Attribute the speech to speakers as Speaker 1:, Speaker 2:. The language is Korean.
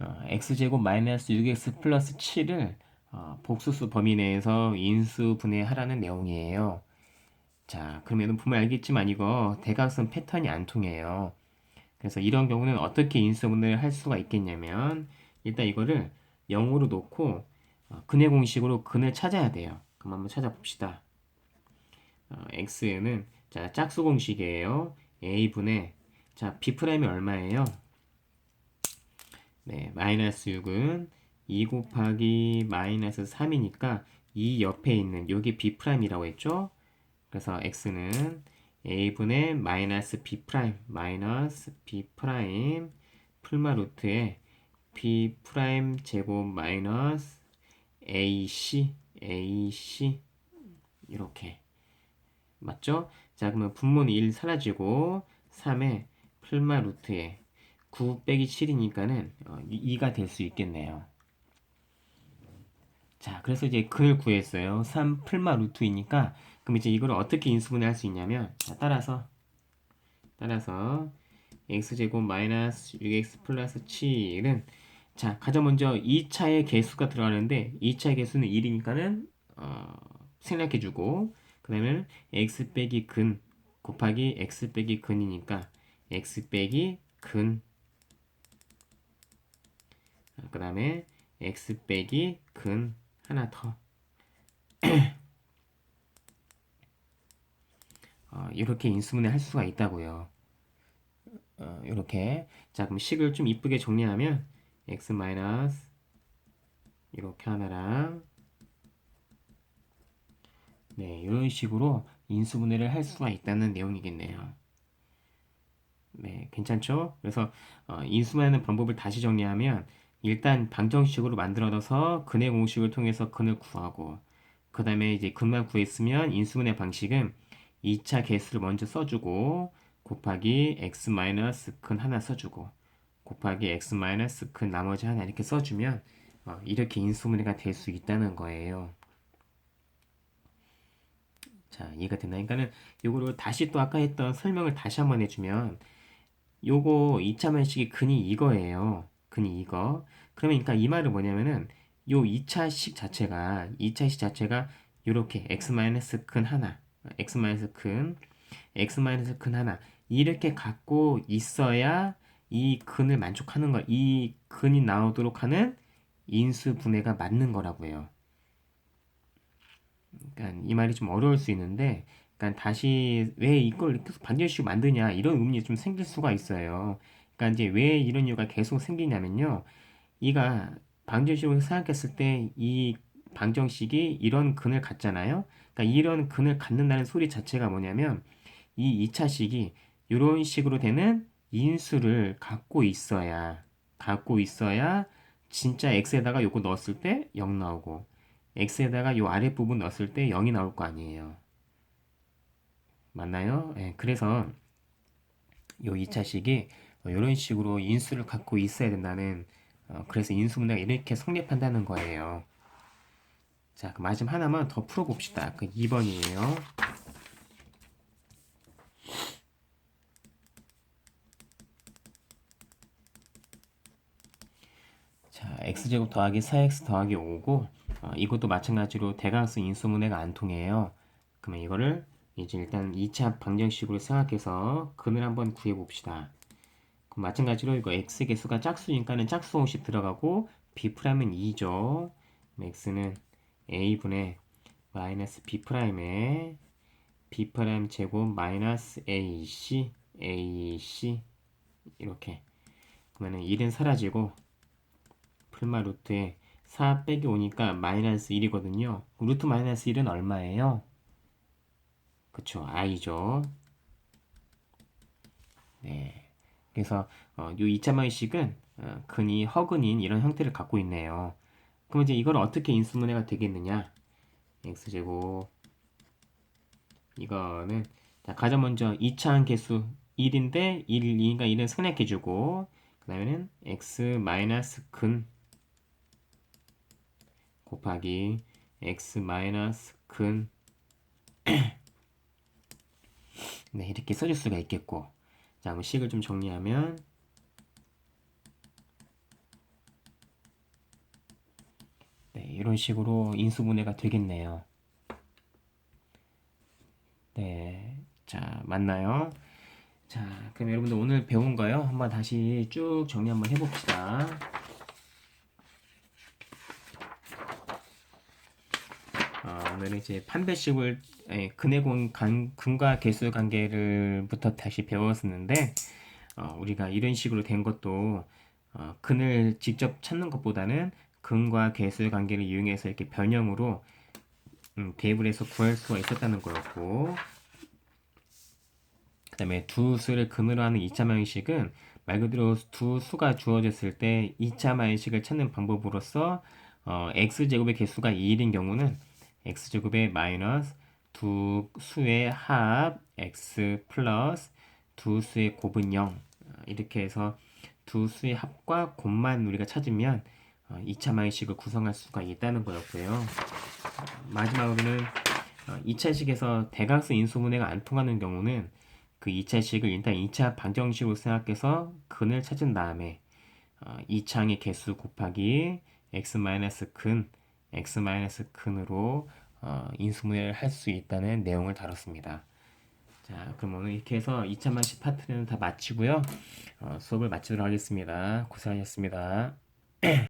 Speaker 1: 어, x제곱 마이너스 6x 플러스 7을 어, 복수수 범위 내에서 인수 분해하라는 내용이에요. 자, 그러면 보면 알겠지만 이거 대각선 패턴이 안 통해요. 그래서 이런 경우는 어떻게 인수분해를 할 수가 있겠냐면 일단 이거를 0으로 놓고 어, 근의 공식으로 근을 찾아야 돼요. 그럼 한번 찾아봅시다. 어, x는 자 짝수 공식이에요. a분의 자 b'이 얼마예요? 네, 마이너스 6은 2 곱하기 마이너스 3이니까 이 옆에 있는 여기 b'이라고 했죠? 그래서 x는 a분의 마이너스 b 마이너스 b 풀마 루트에 b 제곱 마이너스 ac ac 이렇게 맞죠? 자 그러면 분모는 1 사라지고 3에 풀마 루트에 9 빼기 7이니까는 2가 될 수 있겠네요. 자, 그래서 이제 근을 구했어요. 3 풀마 루트이니까 그럼 이제 이걸 어떻게 인수분해 할 수 있냐면 자, 따라서 따라서 x제곱 마이너스 6x 플러스 7은 자, 가장 먼저 2차의 개수가 들어가는데 2차의 개수는 1이니까는 어, 생략해 주고 그 다음에 x 빼기 근 곱하기 x 빼기 근이니까 x 빼기 근 그 다음에 x 빼기 근 하나 더 어, 이렇게 인수분해 할 수가 있다고요. 어, 이렇게 자 그럼 식을 좀 이쁘게 정리하면 x 마이너스 이렇게 하나랑 네 이런 식으로 인수분해를 할 수가 있다는 내용이겠네요. 네 괜찮죠? 그래서 어, 인수분해하는 방법을 다시 정리하면 일단 방정식으로 만들어서 근의 공식을 통해서 근을 구하고 그 다음에 이제 근만 구했으면 인수분해 방식은 2차 개수를 먼저 써주고 곱하기 x 마이너스 근 하나 써주고 곱하기 x 마이너스 근 나머지 하나 이렇게 써주면 어, 이렇게 인수분해가 될 수 있다는 거예요. 자, 이해가 됐나? 그러니까는 요거를 다시 또 아까 했던 설명을 다시 한번 해주면 요거 2차 만식의 근이 이거예요. 근이 이거. 그러면 그러니까 이 말은 뭐냐면은 요 2차식 자체가 2차식 자체가 요렇게 x 근 하나 x 근 x 근 하나 이렇게 갖고 있어야 이 근을 만족하는 거, 이 근이 나오도록 하는 인수 분해가 맞는 거라고요. 그러니까 이 말이 좀 어려울 수 있는데, 그러니까 다시 왜 이걸 계속 반절씩 만드냐 이런 의문이 좀 생길 수가 있어요. 그러니까 이제 왜 이런 이유가 계속 생기냐면요. 이가 방정식으로 생각했을 때 이 방정식이 이런 근을 갖잖아요. 그러니까 이런 근을 갖는다는 소리 자체가 뭐냐면 이 2차식이 이런 식으로 되는 인수를 갖고 있어야 갖고 있어야 진짜 x에다가 요거 넣었을 때 0 나오고 x에다가 요 아랫부분 넣었을 때 0이 나올 거 아니에요. 맞나요? 네, 그래서 요 2차식이 이런 식으로 인수를 갖고 있어야 된다는 어, 그래서 인수분해가 이렇게 성립한다는 거예요. 자, 그 마지막 하나만 더 풀어봅시다. 그 2번이에요. 자, x제곱 더하기 4x 더하기 5고 어, 이것도 마찬가지로 대각선 인수분해가 안 통해요. 그러면 이거를 이제 일단 2차 방정식으로 생각해서 근을 한번 구해봅시다. 마찬가지로 이거 x 개수가 짝수니까는 짝수 공식 들어가고 b'은 2죠. x는 a분의 마이너스 b'에 b' 제곱 마이너스 ac ac 이렇게 그러면은 1은 사라지고 풀마 루트에 4 빼기 5니까 마이너스 1이거든요. 루트 마이너스 1은 얼마예요? 그쵸, i죠. 네. 그래서 어, 요 2차 방식은 어, 근이 허근인 이런 형태를 갖고 있네요. 그럼 이제 이걸 어떻게 인수분해가 되겠느냐? x제곱 이거는 자, 가장 먼저 2차한 개수 1인데 1, 2니까 1은 생략해주고 그 다음에는 x 마이너스 근 곱하기 x 마이너스 근 네, 이렇게 써줄 수가 있겠고 양식을 좀 정리하면 네, 이런 식으로 인수분해가 되겠네요. 네, 자 맞나요? 자, 그럼 여러분들 오늘 배운 거요. 한번 다시 쭉 정리 한번 해봅시다. 어, 오늘은 이제 판배식을 예, 근해공 간, 근과 개수 관계를부터 다시 배웠었는데 어, 우리가 이런 식으로 된 것도 어, 근을 직접 찾는 것보다는 근과 개수의 관계를 이용해서 이렇게 변형으로 음, 해서 구할 수가 있었다는 거였고 그 다음에 두 수를 근으로 하는 2차 방식은 말 그대로 두 수가 주어졌을 때 2차 방식을 찾는 방법으로서 어, x제곱의 개수가 2일인 경우는 x제곱의 마이너스 두 수의 합 x 플러스 두 수의 곱은 0 어, 이렇게 해서 두 수의 합과 곱만 우리가 찾으면 어, 2차 방식을 구성할 수가 있다는 거였고요. 어, 마지막으로는 어, 2차식에서 대각수 인수분해가 안 통하는 경우는 그 2차식을 일단 2차 방정식으로 생각해서 근을 찾은 다음에 어, 2차항의 개수 곱하기 x-근 x-근으로 어, 인수분해를 할 수 있다는 내용을 다뤘습니다. 자, 그럼 오늘 이렇게 해서 2차 방식 파트는 다 마치고요. 어, 수업을 마치도록 하겠습니다. 고생하셨습니다.